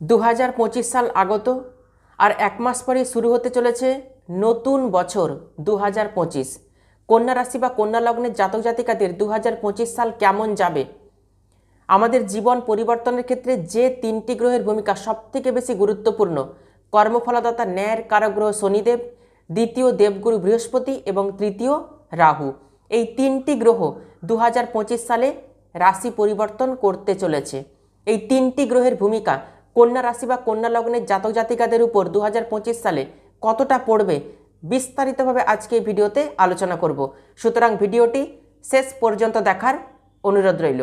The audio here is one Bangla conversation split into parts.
দু হাজার পঁচিশ সাল আগত আর এক মাস পরে শুরু হতে চলেছে নতুন বছর দু হাজার পঁচিশ। কন্যা রাশি বা কন্যা লগ্নের জাতক জাতিকাদের দু হাজার পঁচিশ সাল কেমন যাবে? আমাদের জীবন পরিবর্তনের ক্ষেত্রে যে তিনটি গ্রহের ভূমিকা সবথেকে বেশি গুরুত্বপূর্ণ, কর্মফলদাতা ন্যায়ের কারগ্রহ শনিদেব, দ্বিতীয় দেবগুরু বৃহস্পতি এবং তৃতীয় রাহু। এই তিনটি গ্রহ দু হাজার পঁচিশ সালে রাশি পরিবর্তন করতে চলেছে। এই তিনটি গ্রহের ভূমিকা কন্যা রাশি বা কন্যা লগ্নের জাতক জাতিকাদের উপর দু হাজার পঁচিশ সালে কতটা পড়বে বিস্তারিতভাবে আজকে এই ভিডিওতে আলোচনা করব। সুতরাং ভিডিওটি শেষ পর্যন্ত দেখার অনুরোধ রইল।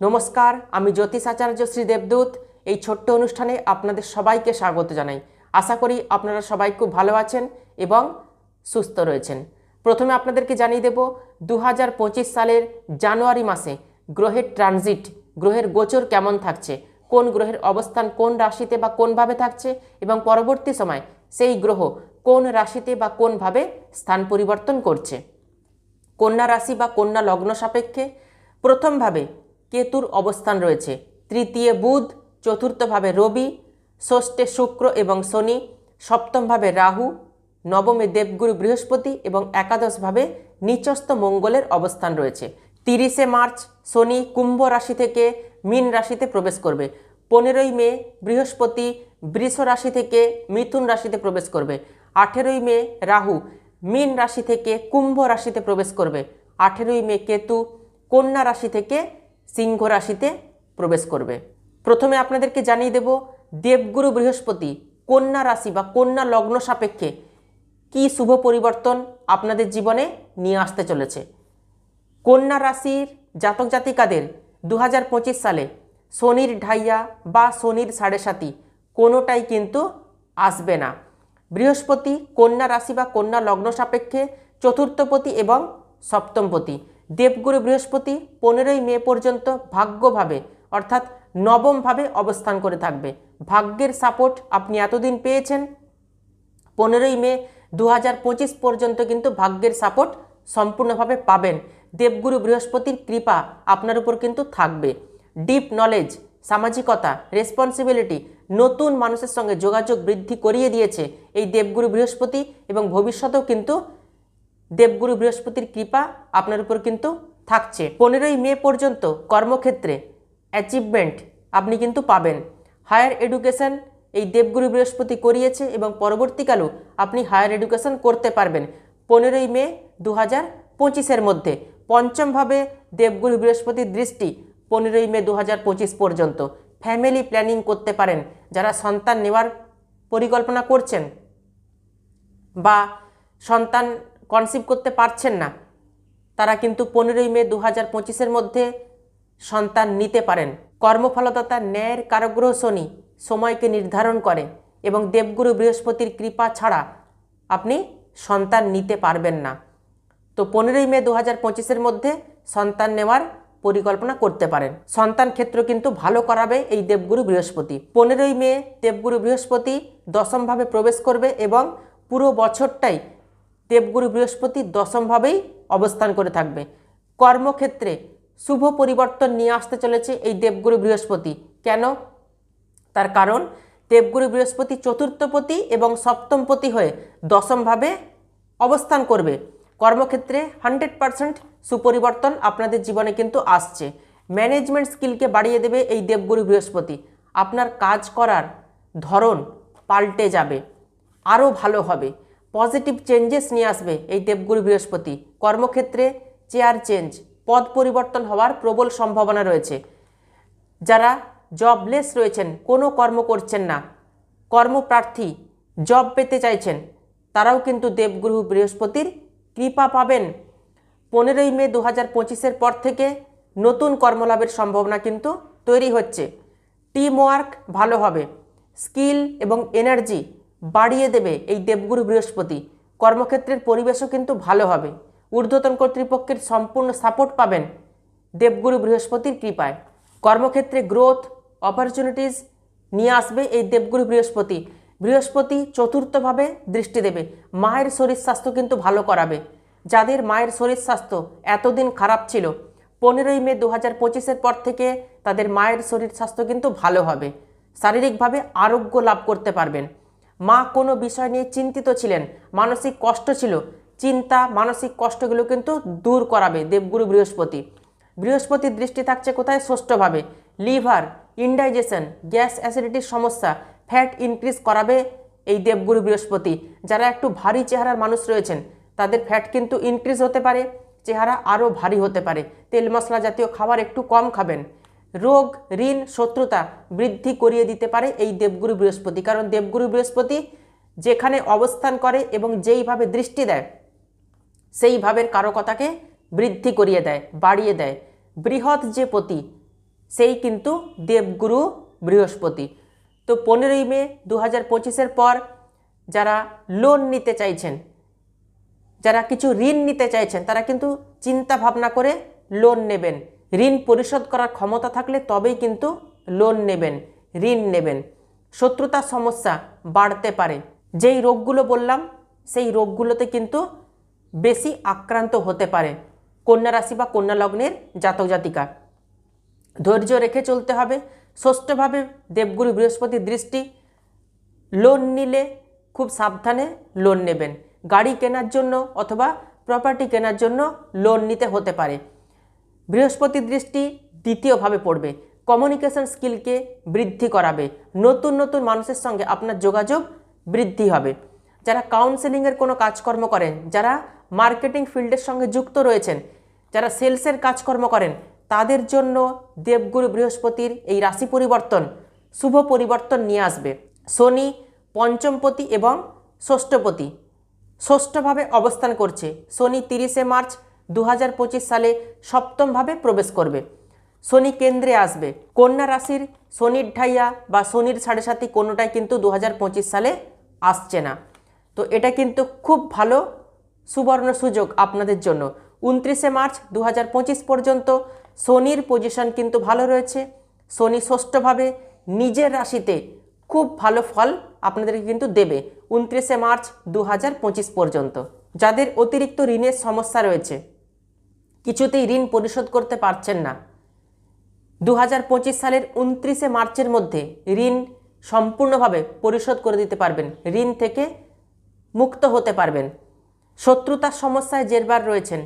নমস্কার, আমি জ্যোতিষ আচার্য শ্রী দেবদূত। এই ছোট্ট অনুষ্ঠানে আপনাদের সবাইকে স্বাগত জানাই। আশা করি আপনারা সবাই খুব ভালো আছেন এবং সুস্থ রয়েছেন। প্রথমে আপনাদেরকে জানিয়ে দেব দু হাজার পঁচিশ সালের জানুয়ারি মাসে গ্রহের ট্রানজিট, গ্রহের গোচর কেমন থাকছে? কোন গ্রহের অবস্থান কোন রাশিতে বা কোনভাবে থাকছে এবং পরবর্তী সময় সেই গ্রহ কোন রাশিতে বা কোনভাবে স্থান পরিবর্তন করছে। কন্যা রাশি বা কন্যা লগ্ন সাপেক্ষে প্রথমভাবে কেতুর অবস্থান রয়েছে। তৃতীয় বুধ, চতুর্থভাবে রবি, ষষ্ঠে শুক্র এবং শনি, সপ্তমভাবে রাহু, নবমে দেবগুরু বৃহস্পতি এবং একাদশভাবে নিচস্থ মঙ্গলের অবস্থান রয়েছে। তিরিশে মার্চ শনি কুম্ভ রাশি থেকে মীন রাশিতে প্রবেশ করবে। পনেরোই মে বৃহস্পতি বৃষ রাশি থেকে মিথুন রাশিতে প্রবেশ করবে। আঠেরোই মে রাহু মীন রাশি থেকে কুম্ভ রাশিতে প্রবেশ করবে। আঠেরোই মে কেতু কন্যা রাশি থেকে সিংহ রাশিতে প্রবেশ করবে। প্রথমে আপনাদেরকে জানিয়ে দেব, দেবগুরু বৃহস্পতি কন্যা রাশি বা কন্যা লগ্ন সাপেক্ষে কি শুভ পরিবর্তন আপনাদের জীবনে নিয়ে আসতে চলেছে। কন্যা রাশির জাতক জাতিকাদের দু হাজার পঁচিশ সালে শনির ঢাইয়া বা শনির সাড়ে সাতি, কোনোটাই কিন্তু আসবে না। বৃহস্পতি, কন্যা রাশি বা কন্যা লগ্ন সাপেক্ষে চতুর্থপতি এবং সপ্তমপতি। দেবগুরু বৃহস্পতি পনেরোই মে পর্যন্ত ভাগ্যভাবে, অর্থাৎ নবমভাবে অবস্থান করে থাকবে। ভাগ্যের সাপোর্ট আপনি এতদিন পেয়েছেন। পনেরোই মে দু হাজার পঁচিশ পর্যন্ত কিন্তু ভাগ্যের সাপোর্ট সম্পূর্ণভাবে পাবেন। দেবগুরু বৃহস্পতির কৃপা আপনার উপর কিন্তু থাকবে। ডিপ নলেজ সামাজিকতা রেসপন্সিবিলিটি নতুন মানুষের সঙ্গে যোগাযোগ বৃদ্ধি করিয়ে দিয়েছে এই দেবগুরু বৃহস্পতি এবং ভবিষ্যতেও কিন্তু দেবগুরু বৃহস্পতির কৃপা আপনার উপর কিন্তু থাকছে। পনেরোই মে পর্যন্ত কর্মক্ষেত্রে অ্যাচিভমেন্ট আপনি কিন্তু পাবেন। হায়ার এডুকেশন এই দেবগুরু বৃহস্পতি করিয়েছে এবং পরবর্তীকালেও আপনি হায়ার এডুকেশন করতে পারবেন। পনেরোই মে দু হাজার পঁচিশের মধ্যে। পঞ্চমভাবে দেবগুরু বৃহস্পতির দৃষ্টি পনেরোই মে দু হাজার পঁচিশ পর্যন্ত। ফ্যামিলি প্ল্যানিং করতে পারেন। যারা সন্তান নেওয়ার পরিকল্পনা করছেন বা সন্তান কনসিভ করতে পারছেন না, তারা কিন্তু পনেরোই মে দু হাজার পঁচিশের মধ্যে সন্তান নিতে পারেন। কর্মফলদাতা, ন্যায়ের কারগ্রহ শনি সময়কে নির্ধারণ করে এবং দেবগুরু বৃহস্পতির কৃপা ছাড়া আপনি সন্তান নিতে পারবেন না। তো পনেরোই মে দু হাজার মধ্যে সন্তান নেওয়ার পরিকল্পনা করতে পারেন। সন্তান ক্ষেত্র কিন্তু ভালো করাবে এই দেবগুরু বৃহস্পতি। পনেরোই মে দেবগুরু বৃহস্পতি দশমভাবে প্রবেশ করবে এবং পুরো বছরটাই দেবগুরু বৃহস্পতি দশমভাবেই অবস্থান করে থাকবে। কর্মক্ষেত্রে শুভ পরিবর্তন নিয়ে আসতে চলেছে এই দেবগুরু বৃহস্পতি। কেন? তার কারণ দেবগুরু বৃহস্পতি চতুর্থপতি এবং সপ্তমপতি হয়ে দশমভাবে অবস্থান করবে। কর্মক্ষেত্রে হান্ড্রেড পারসেন্ট সুপরিবর্তন আপনাদের জীবনে কিন্তু আসছে। ম্যানেজমেন্ট স্কিলকে বাড়িয়ে দেবে এই দেবগুরু বৃহস্পতি। আপনার কাজ করার ধরন পাল্টে যাবে, আরও ভালো হবে। পজিটিভ চেঞ্জেস নিয়ে আসবে এই দেবগুরু বৃহস্পতি। কর্মক্ষেত্রে চেয়ার চেঞ্জ, পদ পরিবর্তন হওয়ার প্রবল সম্ভাবনা রয়েছে। যারা জবলেস রয়েছেন, কোনো কর্ম করছেন না, কর্মপ্রার্থী জব পেতে চাইছেন, তারাও কিন্তু দেবগুরু বৃহস্পতির কৃপা পাবেন। পনেরোই মে দু হাজার পঁচিশের পর থেকে নতুন কর্মলাভের সম্ভাবনা কিন্তু তৈরি হচ্ছে। টিম ওয়ার্ক ভালো হবে। স্কিল এবং এনার্জি বাড়িয়ে দেবে এই দেবগুরু বৃহস্পতি। কর্মক্ষেত্রের পরিবেশও কিন্তু ভালো হবে। ঊর্ধ্বতন কর্তৃপক্ষের সম্পূর্ণ সাপোর্ট পাবেন দেবগুরু বৃহস্পতির কৃপায়। কর্মক্ষেত্রে গ্রোথ, অপরচুনিটিস নিয়ে আসবে এই দেবগুরু বৃহস্পতি। বৃহস্পতি চতুর্থভাবে দৃষ্টি দেবে। মায়ের শরীর স্বাস্থ্য কিন্তু ভালো করাবে। যাদের মায়ের শরীর স্বাস্থ্য এতদিন খারাপ ছিল, পনেরোই মে দু হাজার পঁচিশের পর থেকে তাদের মায়ের শরীর স্বাস্থ্য কিন্তু ভালো হবে। শারীরিকভাবে আরোগ্য লাভ করতে পারবেন। মা কোনো বিষয় নিয়ে চিন্তিত ছিলেন, মানসিক কষ্ট ছিল, চিন্তা, মানসিক কষ্টগুলো কিন্তু দূর করাবে দেবগুরু বৃহস্পতি। বৃহস্পতির দৃষ্টি থাকছে কোথায়? ষষ্ঠভাবে। লিভার, ইনডাইজেশন, গ্যাস অ্যাসিডিটির সমস্যা, ফ্যাট ইনক্রিজ করাবে এই দেবগুরু বৃহস্পতি, যারা একটু ভারী চেহারার মানুষ রয়েছেন। তাদের ফ্যাট কিন্তু ইনক্রিজ হতে পারে, চেহারা আরও ভারী হতে পারে। তেল মশলা জাতীয় খাবার একটু কম খাবেন। রোগ, ঋণ, শত্রুতা বৃদ্ধি করিয়ে দিতে পারে এই দেবগুরু বৃহস্পতি। কারণ দেবগুরু বৃহস্পতি যেখানে অবস্থান করে এবং যেইভাবে দৃষ্টি দেয় সেই ভাবের কারকতাকে বৃদ্ধি করিয়ে দেয়, বাড়িয়ে দেয়। বৃহৎ যে পতি, সেই কিন্তু দেবগুরু বৃহস্পতি। তো পনেরোই মে দু হাজার পর যারা লোন নিতে চাইছেন যারা কিছু ঋণ নিতে চাইছেন, তারা কিন্তু চিন্তা ভাবনা করে লোন নেবেন। ঋণ পরিশোধ করার ক্ষমতা থাকলে তবেই কিন্তু লোন নেবেন, ঋণ নেবেন। শত্রুতার সমস্যা বাড়তে পারে। যেই রোগগুলো বললাম, সেই রোগগুলোতে কিন্তু বেশি আক্রান্ত হতে পারে। কন্যা রাশি বা কন্যা লগ্নের জাতক জাতিকা। ধৈর্য রেখে চলতে হবে। ষষ্ঠভাবে দেবগুরু বৃহস্পতির দৃষ্টি লোন নিলে খুব সাবধানে লোন নেবেন। গাড়ি কেনার জন্য অথবা প্রপার্টি কেনার জন্য লোন নিতে হতে পারে। বৃহস্পতির দৃষ্টি দ্বিতীয়ভাবে পড়বে। কমিউনিকেশন স্কিলকে বৃদ্ধি করাবে। নতুন নতুন মানুষের সঙ্গে আপনার যোগাযোগ বৃদ্ধি হবে। যারা কাউন্সেলিংয়ের কোনো কাজকর্ম করেন, যারা মার্কেটিং ফিল্ডের সঙ্গে যুক্ত রয়েছেন, যারা সেলসের কাজকর্ম করেন, তাদের জন্য দেবগুরু বৃহস্পতির এই রাশি পরিবর্তন শুভ পরিবর্তন নিয়ে আসবে। শনি পঞ্চমপতি এবং ষষ্ঠপতি। ষষ্ঠভাবে অবস্থান করছে। শনি তিরিশে মার্চ দু হাজার পঁচিশ সালে সপ্তমভাবে প্রবেশ করবে। শনি কেন্দ্রে আসবে। কন্যা রাশির শনির ঢাইয়া বা শনির সাড়ে সাথী কোনোটাই কিন্তু দু হাজার পঁচিশ সালে আসছে না। তো এটা কিন্তু খুব ভালো সুবর্ণ সুযোগ আপনাদের জন্য। উনত্রিশে মার্চ দু হাজার পঁচিশ পর্যন্ত শনির পজিশন কিন্তু ভালো রয়েছে। শনি ষষ্ঠভাবে নিজের রাশিতে খুব ভালো ফল আপনাদেরকে কিন্তু দেবে উনত্রিশে মার্চ দু হাজার পঁচিশ পর্যন্ত। যাদের অতিরিক্ত ঋণের সমস্যা রয়েছে, কিছুতেই ঋণ পরিশোধ করতে পারছেন না। দু হাজার পঁচিশ সালের উনত্রিশে মার্চের মধ্যে ঋণ সম্পূর্ণভাবে পরিশোধ করে দিতে পারবেন, ঋণ থেকে মুক্ত হতে পারবেন। শত্রুতার সমস্যায় জেরবার রয়েছেন।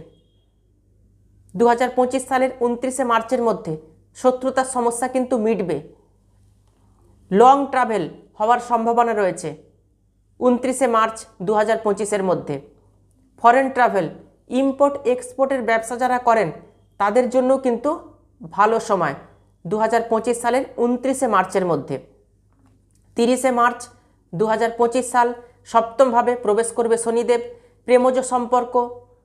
দু হাজার পঁচিশ সালের উনত্রিশে মার্চের মধ্যে শত্রুতার সমস্যা কিন্তু মিটবে। লং ট্রাভেল হওয়ার সম্ভাবনা রয়েছে উনত্রিশে মার্চ দু হাজার পঁচিশের মধ্যে। ফরেন ট্রাভেল ইম্পোর্ট এক্সপোর্টের ব্যবসা যারা করেন, তাদের জন্য কিন্তু ভালো সময় দু হাজার পঁচিশ সালের উনত্রিশে মার্চের মধ্যে। তিরিশে মার্চ দু হাজার পঁচিশ সাল সপ্তমভাবে প্রবেশ করবে শনিদেব। প্রেমজ সম্পর্ক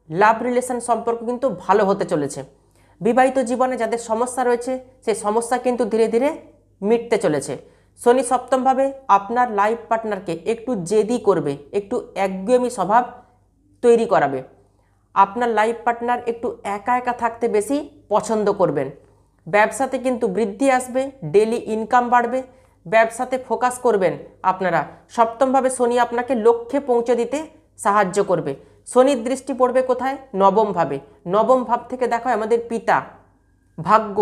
লাভ রিলেশন সম্পর্ক কিন্তু ভালো হতে চলেছে। বিবাহিত জীবনে যাদের সমস্যা রয়েছে, সেই সমস্যা কিন্তু ধীরে ধীরে মিটতে চলেছে। শনি সপ্তমভাবে আপনার লাইফ পার্টনারকে একটু জেদি করবে, একটু একগুয়েমি স্বভাব তৈরি করাবে। আপনার লাইফ পার্টনার একটু একা একা থাকতে বেশি পছন্দ করবেন। ব্যবসাতে কিন্তু বৃদ্ধি আসবে ডেলি ইনকাম বাড়বে, ব্যবসাতে ফোকাস করবেন আপনারা। সপ্তমভাবে শনি আপনাকে লক্ষ্যে পৌঁছে দিতে সাহায্য করবে। শনির দৃষ্টি পড়বে কোথায়? নবমভাবে। নবম ভাব থেকে দেখো আমাদের পিতা, ভাগ্য,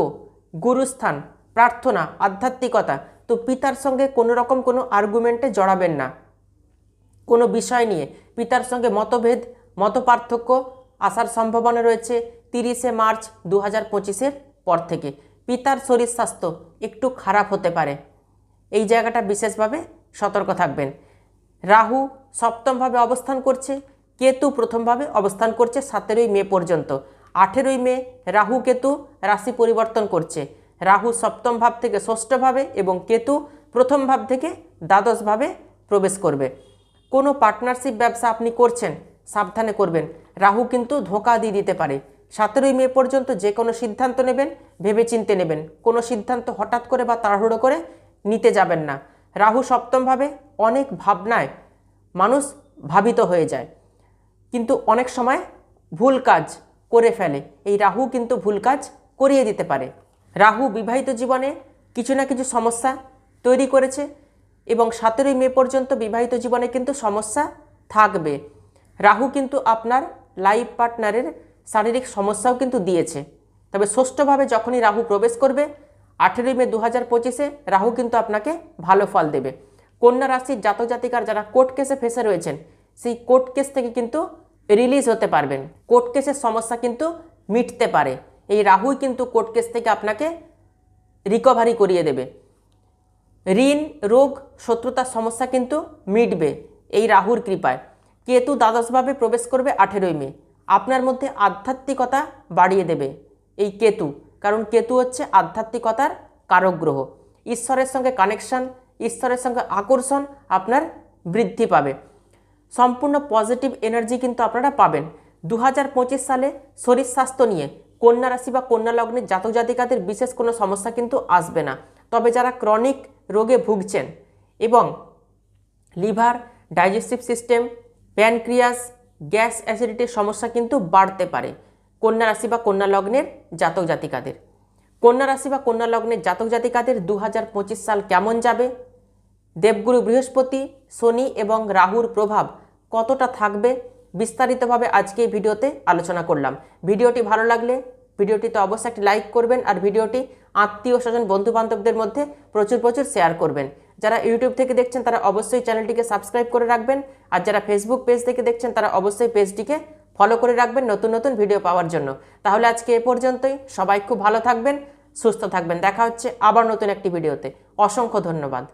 গুরুস্থান, প্রার্থনা, আধ্যাত্মিকতা। তো পিতার সঙ্গে কোনো রকম কোনো আর্গুমেন্টে জড়াবেন না। কোনো বিষয় নিয়ে পিতার সঙ্গে মতভেদ, মতপার্থক্য আসার সম্ভাবনা রয়েছে তিরিশে মার্চ দু হাজার পঁচিশের পর থেকে। পিতার শরীর স্বাস্থ্য একটু খারাপ হতে পারে। এই জায়গাটা বিশেষভাবে সতর্ক থাকবেন। রাহু সপ্তমভাবে অবস্থান করছে, কেতু প্রথমভাবে অবস্থান করছে সতেরোই মে পর্যন্ত। আঠেরোই মে রাহু কেতু রাশি পরিবর্তন করছে। রাহু সপ্তম ভাব থেকে ষষ্ঠ ভাবে এবং কেতু প্রথম ভাব থেকে দ্বাদশ ভাবে প্রবেশ করবে। কোনো পার্টনারশিপ ব্যবসা আপনি করছেন, সাবধানে করবেন। রাহু কিন্তু ধোঁকা দিয়ে দিতে পারে। সতেরোই মে পর্যন্ত যে কোনো সিদ্ধান্ত নেবেন, ভেবেচিন্তে নেবেন। কোনো সিদ্ধান্ত হঠাৎ করে বা তাড়াহুড়ো করে নিতে যাবেন না। রাহু সপ্তমভাবে অনেক ভাবনায় মানুষ ভাবিত হয়ে যায়। কিন্তু অনেক সময় ভুল কাজ করে ফেলে। এই রাহু কিন্তু ভুল কাজ করিয়ে দিতে পারে। রাহু বিবাহিত জীবনে কিছু না কিছু সমস্যা তৈরি করেছে এবং সতেরোই মে পর্যন্ত বিবাহিত জীবনে কিন্তু সমস্যা থাকবে। রাহু কিন্তু আপনার লাইফ পার্টনারের শারীরিক সমস্যাও কিন্তু দিয়েছে। তবে ষষ্ঠভাবে যখনই রাহু প্রবেশ করবে, আঠেরোই মে দু হাজার পঁচিশে রাহু কিন্তু আপনাকে ভালো ফল দেবে। কন্যা রাশির জাতক জাতিকার যারা কোর্ট কেসে ফেসে রয়েছেন, সেই কোর্ট কেস থেকে কিন্তু রিলিজ হতে পারবেন। কোর্ট কেসের সমস্যা কিন্তু মিটতে পারে। এই রাহুই কিন্তু কোর্ট কেস থেকে আপনাকে রিকভারি করিয়ে দেবে। ঋণ, রোগ, শত্রুতার সমস্যা কিন্তু মিটবে এই রাহুর কৃপায়। কেতু দ্বাদশভাবে প্রবেশ করবে আঠেরোই মে। আপনার মধ্যে আধ্যাত্মিকতা বাড়িয়ে দেবে এই কেতু, কারণ কেতু হচ্ছে আধ্যাত্মিকতার কারক গ্রহ। ঈশ্বরের সঙ্গে কানেকশন ঈশ্বরের সঙ্গে আকর্ষণ আপনার বৃদ্ধি পাবে। সম্পূর্ণ পজিটিভ এনার্জি কিন্তু আপনারা পাবেন। দু হাজার পঁচিশ সালে শরীর স্বাস্থ্য নিয়ে কন্যা রাশি বা কন্যা লগ্নের জাতক জাতিকাদের বিশেষ কোনো সমস্যা কিন্তু আসবে না। তবে যারা ক্রনিক রোগে ভুগছেন এবং liver digestive system pancreas gas অ্যাসিডিটির সমস্যা কিন্তু বাড়তে পারে কন্যা রাশি বা কন্যা লগ্নের জাতক জাতিকাদের। কন্যা রাশি বা কন্যা লগ্নের জাতক জাতিকাদের দু হাজার পঁচিশ সাল কেমন যাবে? দেবগুরু বৃহস্পতি, শনি এবং রাহুর প্রভাব কতটা থাকবে? বিস্তারিতভাবে আজকে ভিডিওতে আলোচনা করলাম। ভিডিওটি ভালো লাগলে ভিডিওটিতে অবশ্যই একটি লাইক করবেন আর ভিডিওটি আত্মীয় স্বজন বন্ধু বান্ধবদের মধ্যে প্রচুর প্রচুর শেয়ার করবেন। যারা ইউটিউব থেকে দেখছেন, তারা অবশ্যই চ্যানেলটিকে সাবস্ক্রাইব করে রাখবেন। আর যারা ফেসবুক পেজ থেকে দেখছেন, তারা অবশ্যই পেজটিকে ফলো করে রাখবেন নতুন নতুন ভিডিও পাওয়ার জন্য। তাহলে আজকে এ পর্যন্তই। সবাই খুব ভালো থাকবেন, সুস্থ থাকবেন। দেখা হচ্ছে আবার নতুন একটি ভিডিওতে অসংখ্য ধন্যবাদ।